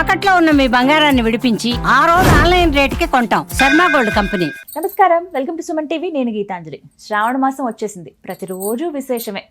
తాకట్లో ఉన్న మీ బంగారాన్ని విడిపించి ఆ రోజు ఆన్లైన్ రేటుకి కొంటాం. Sharma gold company. నమస్కారం. Welcome to Suman TV. నేను గీతాంజలి. శ్రావణ మాసం వచ్చేసింది. ప్రతిరోజు విశేషమే.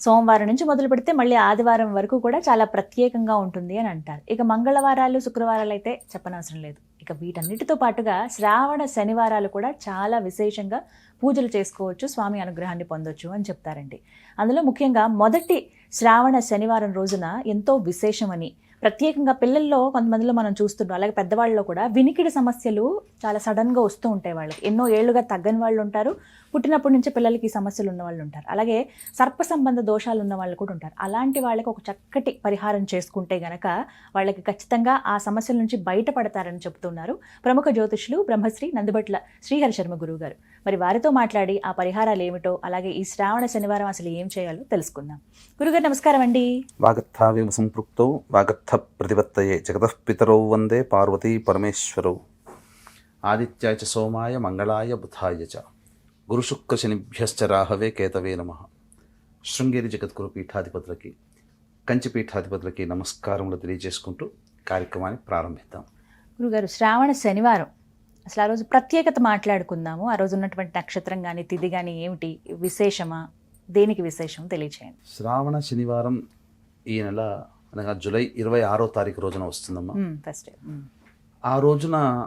సోమవారం నుంచి మొదలు పెడితే మళ్ళీ ఆదివారం వరకు కూడా చాలా ప్రత్యేకంగా ఉంటుంది అని అంటారు. ఇక మంగళవారాలు శుక్రవారాలు అయితే చెప్పనవసరం లేదు. ఇక వీటన్నిటితో పాటుగా శ్రావణ శనివారాలు కూడా చాలా విశేషంగా పూజలు చేసుకోవచ్చు స్వామి అనుగ్రహాన్ని పొందొచ్చు అని చెప్తారండి. అందులో ముఖ్యంగా మొదటి శ్రావణ శనివారం రోజున ఎంతో విశేషమని ప్రత్యేకంగా పిల్లల్లో కొంతమందిలో మనం చూస్తున్నాం అలాగే పెద్దవాళ్ళలో కూడా వినికిడి సమస్యలు చాలా సడన్గా వస్తూ ఉంటాయి వాళ్ళకి. ఎన్నో ఏళ్ళుగా తగ్గని వాళ్ళు ఉంటారు పుట్టినప్పటి నుంచి పిల్లలకి ఈ సమస్యలు ఉన్న వాళ్ళు ఉంటారు. అలాగే సర్ప సంబంధ దోషాలు ఉన్న వాళ్ళు కూడా ఉంటారు. అలాంటి వాళ్ళకి ఒక చక్కటి పరిహారం చేసుకుంటే గనక వాళ్ళకి ఖచ్చితంగా ఆ సమస్యల నుంచి బయటపడతారని చెప్తున్నారు ప్రముఖ జ్యోతిషులు బ్రహ్మశ్రీ నందుబట్ల శ్రీహరి శర్మ గురువు గారు మరి వారితో మాట్లాడి ఆ పరిహారాలు ఏమిటో అలాగే ఈ శ్రావణ శనివారం అసలు ఏం చేయాలో తెలుసుకుందాం. గురుగారు నమస్కారం అండి. వాగర్థావివ సంపృక్తౌ వాగర్థ ప్రతిపత్తయే. జగతః పితరౌ వందే పార్వతీ పరమేశ్వరౌ. ఆదిత్యాయ చ సోమాయ మంగళాయ బుధాయ చ. గురుశుక్రశనిభ్యశ్చ రాహవే కేతవే నమ. శృంగేరి జగద్గురు పీఠాధిపతులకి కంచి పీఠాధిపతులకి నమస్కారములు తెలియజేసుకుంటూ కార్యక్రమాన్ని ప్రారంభిద్దాం. గురుగారు శ్రావణ శనివారం. అసలు ఆ రోజు ప్రత్యేకత మాట్లాడుకుందాము. ఆ రోజు ఉన్నటువంటి నక్షత్రం కానీ తిథి కానీ ఏమిటి? విశేషమా? దేనికి విశేషం? తెలియచేయండి. శ్రావణ శనివారం ఈ నెల అనగా జూలై ఇరవై ఆరో తారీఖు రోజున వస్తుందమ్మా. ఫస్ట్ ఆ రోజున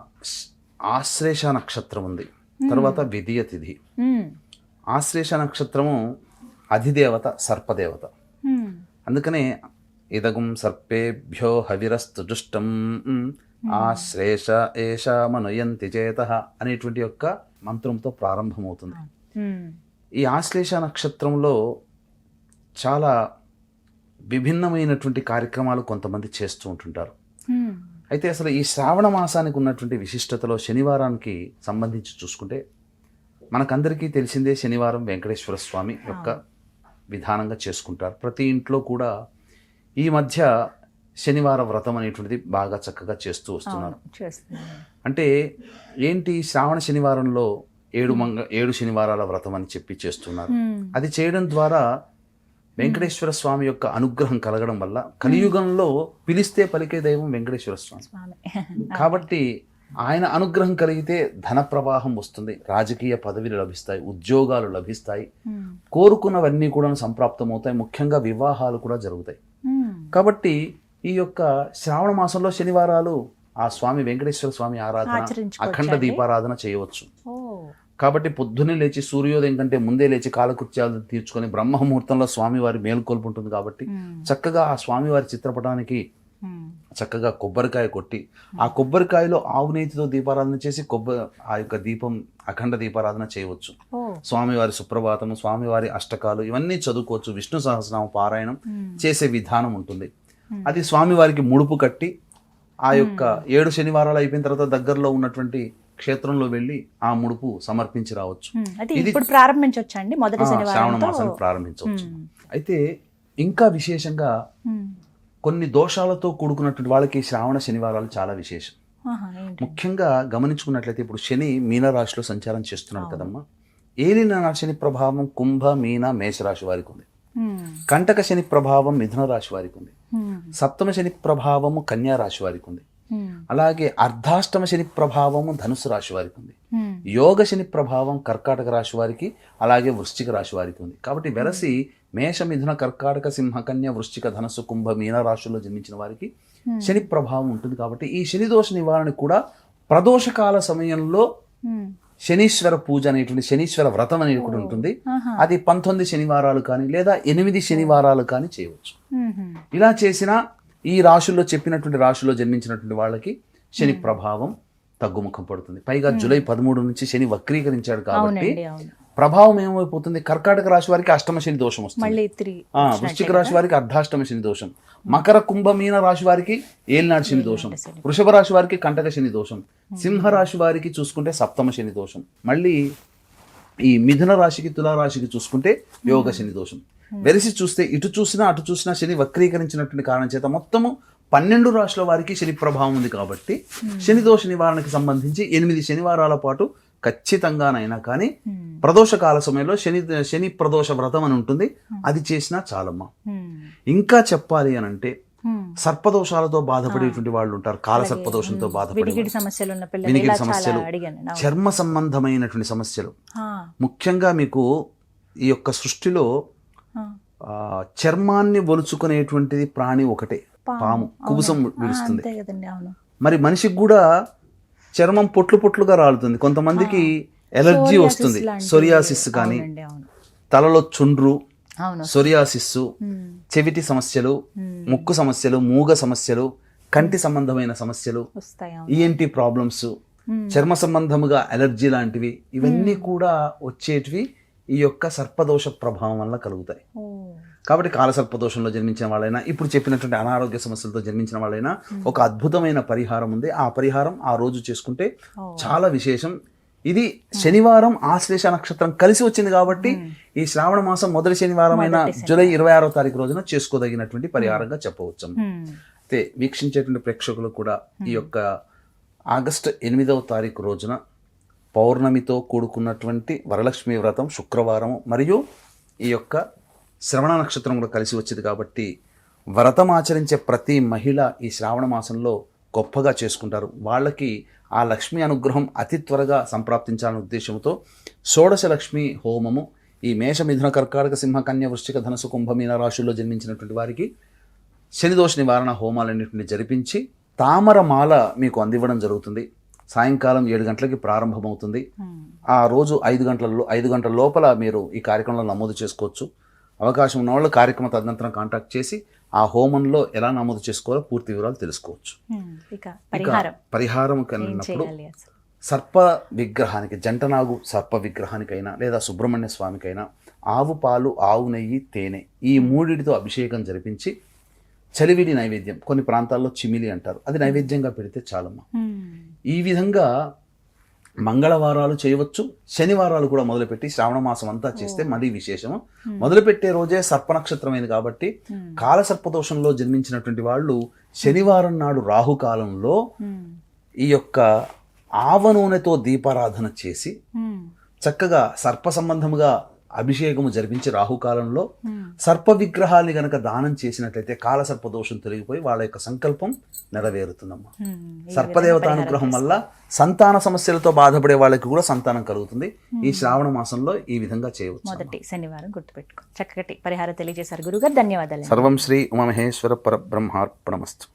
ఆశ్లేష నక్షత్రం ఉంది. తర్వాత విధియ తిథి. ఆశ్లేష నక్షత్రము అధిదేవత సర్పదేవత. అందుకనే ఇదగుం సర్పేభ్యో హవిరస్తు జుష్టం ఆశ్లేష ఏష మనుయంతి చేత అనేటువంటి యొక్క మంత్రంతో ప్రారంభమవుతుంది. ఈ ఆశ్లేష నక్షత్రంలో చాలా విభిన్నమైనటువంటి కార్యక్రమాలు కొంతమంది చేస్తూ ఉంటుంటారు. అయితే అసలు ఈ శ్రావణ మాసానికి ఉన్నటువంటి విశిష్టతలో శనివారానికి సంబంధించి చూసుకుంటే మనకందరికీ తెలిసిందే శనివారం వెంకటేశ్వర స్వామి యొక్క విధానంగా చేసుకుంటారు. ప్రతి ఇంట్లో కూడా ఈ మధ్య శనివార వ్రతం అనేటువంటిది బాగా చక్కగా చేస్తూ వస్తున్నారు. అంటే ఏంటి శ్రావణ శనివారంలో ఏడు మంగ ఏడు శనివారాల వ్రతం అని చెప్పి చేస్తున్నారు. అది చేయడం ద్వారా వెంకటేశ్వర స్వామి యొక్క అనుగ్రహం కలగడం వల్ల కలియుగంలో పిలిస్తే పలికే దైవం వెంకటేశ్వర స్వామి. కాబట్టి ఆయన అనుగ్రహం కలిగితే ధన ప్రవాహం వస్తుంది రాజకీయ పదవిలు లభిస్తాయి ఉద్యోగాలు లభిస్తాయి. కోరుకున్నవన్నీ కూడా సంప్రాప్తమవుతాయి ముఖ్యంగా వివాహాలు కూడా జరుగుతాయి. కాబట్టి ఈ యొక్క శ్రావణ మాసంలో శనివారాలు ఆ స్వామి వెంకటేశ్వర స్వామి ఆరాధన అఖండ? దీపారాధన చేయవచ్చు. కాబట్టి పొద్దున్నే లేచి సూర్యోదయం కంటే ముందే లేచి కాలకృత్యాలు తీర్చుకొని బ్రహ్మముహూర్తంలో స్వామివారి మేల్కొల్పు ఉంటుంది కాబట్టి చక్కగా ఆ స్వామివారి చిత్రపటానికి చక్కగా కొబ్బరికాయ కొట్టి ఆ కొబ్బరికాయలో ఆవు నేతితో దీపారాధన చేసి కొబ్బరి ఆ యొక్క దీపం అఖండ దీపారాధన చేయవచ్చు. స్వామివారి సుప్రభాతము స్వామివారి అష్టకాలు ఇవన్నీ చదువుకోవచ్చు. విష్ణు సహస్రనామ పారాయణం చేసే విధానం ఉంటుంది. అది స్వామివారికి ముడుపు కట్టి ఆ యొక్క ఏడు శనివారాలు అయిపోయిన తర్వాత దగ్గరలో ఉన్నటువంటి క్షేత్రంలో వెళ్ళి ఆ ముడుపు సమర్పించి రావచ్చు. అయితే ఇది- ఇప్పుడు ప్రారంభించవచ్చా అండి? మొదటి ఆ, శ్రావణ మాసాన్ని ప్రారంభించవచ్చు. అయితే ఇంకా విశేషంగా కొన్ని దోషాలతో కూడుకున్నటువంటి వాళ్ళకి శ్రావణ శనివారాలు చాలా విశేషం. ముఖ్యంగా గమనించుకున్నట్లయితే ఇప్పుడు శని మీనరాశిలో సంచారం చేస్తున్నాడు కదమ్మా. ఏలిన శని ప్రభావం కుంభ మీన మేషరాశి వారికి ఉంది. కంటక శని ప్రభావం మిథున రాశి వారికి ఉంది. సప్తమ శని ప్రభావము కన్యా రాశి వారికి ఉంది. అలాగే అర్ధాష్టమ శని ప్రభావము ధనుసు రాశి వారికి ఉంది. యోగ శని ప్రభావం కర్కాటక రాశి వారికి అలాగే వృశ్చిక రాశి వారికి ఉంది. కాబట్టి వెరసి మేష మిథున కర్కాటక సింహ కన్య వృశ్చిక ధనస్సు కుంభ మీన రాశుల్లో జన్మించిన వారికి శని ప్రభావం ఉంటుంది కాబట్టి ఈ శని దోష నివారణ కూడా ప్రదోషకాల సమయంలో శనీశ్వర పూజ అనేటువంటి శనీశ్వర వ్రతం అనేది కూడా ఉంటుంది. అది పంతొమ్మిది శనివారాలు కానీ లేదా ఎనిమిది శనివారాలు కానీ చేయవచ్చు. ఇలా చేసిన ఈ రాశుల్లో చెప్పినటువంటి రాశుల్లో జన్మించినటువంటి వాళ్ళకి శని ప్రభావం తగ్గుముఖం పడుతుంది. పైగా జూలై పదమూడు నుంచి శని వక్రీకరించాడు కాబట్టి ప్రభావం ఏమైపోతుంది? కర్కాటక రాశి వారికి అష్టమ శని దోషం వస్తుంది. వృశ్చిక రాశి వారికి అర్ధాష్టమ శని దోషం. మకర కుంభ మీన రాశి వారికి ఏలినాడు శని దోషం. వృషభ రాశి వారికి కంటక శని దోషం. సింహ రాశి వారికి చూసుకుంటే సప్తమ శని దోషం. మళ్ళీ ఈ మిథున రాశికి తులా రాశికి చూసుకుంటే యోగ శని దోషం. వెరసి చూస్తే ఇటు చూసినా అటు చూసినా శని వక్రీకరించినటువంటి కారణం చేత మొత్తము పన్నెండు రాశుల వారికి శని ప్రభావం ఉంది కాబట్టి శని దోష నివారణకి సంబంధించి ఎనిమిది శనివారాల పాటు ఖచ్చితంగానైనా కానీ ప్రదోష కాల సమయంలో శని శని ప్రదోష వ్రతం అని ఉంటుంది. అది చేసినా చాలమ్మా. ఇంకా చెప్పాలి అని అంటే సర్పదోషాలతో బాధపడేటువంటి వాళ్ళు ఉంటారు. కాల సర్పదోషంతో బాధపడే సమస్యలు వినికిడి. చర్మ సంబంధమైనటువంటి సమస్యలు. ముఖ్యంగా మీకు ఈ యొక్క సృష్టిలో చర్మాన్ని ఒలుచుకునేటువంటిది ప్రాణి ఒకటే. పాము. కుబుసం విడుస్తుంది. మరి మనిషికి కూడా చర్మం పొట్లు పొట్లుగా రాలుతుంది. కొంతమందికి ఎలర్జీ వస్తుంది. సొరియాసిస్ కానీ తలలో చుండ్రు సొరియాసిస్ చెవిటి సమస్యలు ముక్కు సమస్యలు మూగ సమస్యలు కంటి సంబంధమైన సమస్యలు ఈఎన్టీ ప్రాబ్లమ్స్ ఉమ్, చర్మ సంబంధముగా ఎలర్జీ లాంటివి ఇవన్నీ కూడా వచ్చేటివి ఈ యొక్క సర్పదోష ప్రభావం వల్ల కలుగుతాయి. కాబట్టి కాలసర్పదోషంలో జన్మించిన వాళ్ళైనా ఇప్పుడు చెప్పినటువంటి అనారోగ్య సమస్యలతో జన్మించిన వాళ్ళైనా ఒక అద్భుతమైన పరిహారం ఉంది. ఆ పరిహారం ఆ రోజు చేసుకుంటే. చాలా విశేషం. ఇది శనివారం ఆశ్లేష నక్షత్రం కలిసి వచ్చింది కాబట్టి ఈ శ్రావణ మాసం మొదటి శనివారం. అయిన జూలై ఇరవై ఆరో తారీఖు రోజున చేసుకోదగినటువంటి పరిహారంగా చెప్పవచ్చు అయితే వీక్షించేటువంటి ప్రేక్షకులు కూడా ఈ యొక్క ఆగస్టు ఎనిమిదవ తారీఖు రోజున పౌర్ణమితో కూడుకున్నటువంటి వరలక్ష్మి వ్రతం శుక్రవారం మరియు ఈ యొక్క శ్రవణ నక్షత్రం కూడా కలిసి వచ్చింది కాబట్టి వ్రతం ఆచరించే ప్రతి మహిళ ఈ శ్రావణ మాసంలో గొప్పగా చేసుకుంటారు. వాళ్ళకి ఆ లక్ష్మి అనుగ్రహం అతి త్వరగా సంప్రాప్తించాలనే ఉద్దేశంతో షోడశ లక్ష్మి హోమము ఈ మేష మిథున కర్కాటక సింహ కన్య వృశ్చిక ధనసు కుంభమీన రాశుల్లో జన్మించినటువంటి వారికి శనిదోష నివారణ హోమాలన్నింటిని జరిపించి తామర మాల మీకు అందివ్వడం జరుగుతుంది. సాయంకాలం ఏడు గంటలకి ప్రారంభమవుతుంది. ఉమ్, ఆ రోజు ఐదు గంటలలో ఐదు గంటల లోపల మీరు ఈ కార్యక్రమంలో నమోదు చేసుకోవచ్చు. అవకాశం ఉన్న వాళ్ళు కార్యక్రమ తదనంతరం కాంటాక్ట్ చేసి ఆ హోమంలో ఎలా నమోదు చేసుకోవాలో పూర్తి వివరాలు తెలుసుకోవచ్చు. ఉమ్, ఇక పరిహారం. కన్నప్పుడు అసలు? సర్ప విగ్రహానికి జంటనాగు సర్ప విగ్రహానికైనా లేదా సుబ్రహ్మణ్య స్వామికైనా ఆవు పాలు ఆవు నెయ్యి తేనె ఈ మూడిటితో అభిషేకం జరిపించి చలివిడి నైవేద్యం కొన్ని ప్రాంతాల్లో చిమిలి అంటారు. అది నైవేద్యంగా పెడితే చాలమ్మా. ఉమ్, ఈ విధంగా మంగళవారాలు చేయవచ్చు. శనివారాలు కూడా మొదలుపెట్టి శ్రావణ మాసం అంతా చేస్తే మరీ విశేషము. మొదలుపెట్టే రోజే సర్ప నక్షత్రమైంది కాబట్టి ఉమ్, కాల సర్పదోషంలో జన్మించినటువంటి వాళ్ళు శనివారం నాడు రాహుకాలంలో ఈ యొక్క ఆవ నూనెతో దీపారాధన చేసి చక్కగా సర్ప సంబంధముగా అభిషేకము జరిపించి రాహుకాలంలో ఉమ్. సర్ప విగ్రహాన్ని గనక దానం చేసినట్లయితే కాల సర్ప దోషం తొలగిపోయి వాళ్ళ యొక్క సంకల్పం నెరవేరుతుందమ్మా. ఉమ్, ఈ సర్పదేవత విధంగా అనుగ్రహం వల్ల సంతాన సమస్యలతో బాధపడే వాళ్ళకి కూడా సంతానం కలుగుతుంది. ఈ శ్రావణ మాసంలో ఈ విధంగా చేయవచ్చు మొదటి శనివారం గుర్తుపెట్టుకో. చక్కటి పరిహారం తెలియజేశారు గురుగారు. ధన్యవాదాలు సర్వం శ్రీ ఉమామహేశ్వర పరబ్రహ్మార్పణమస్తు.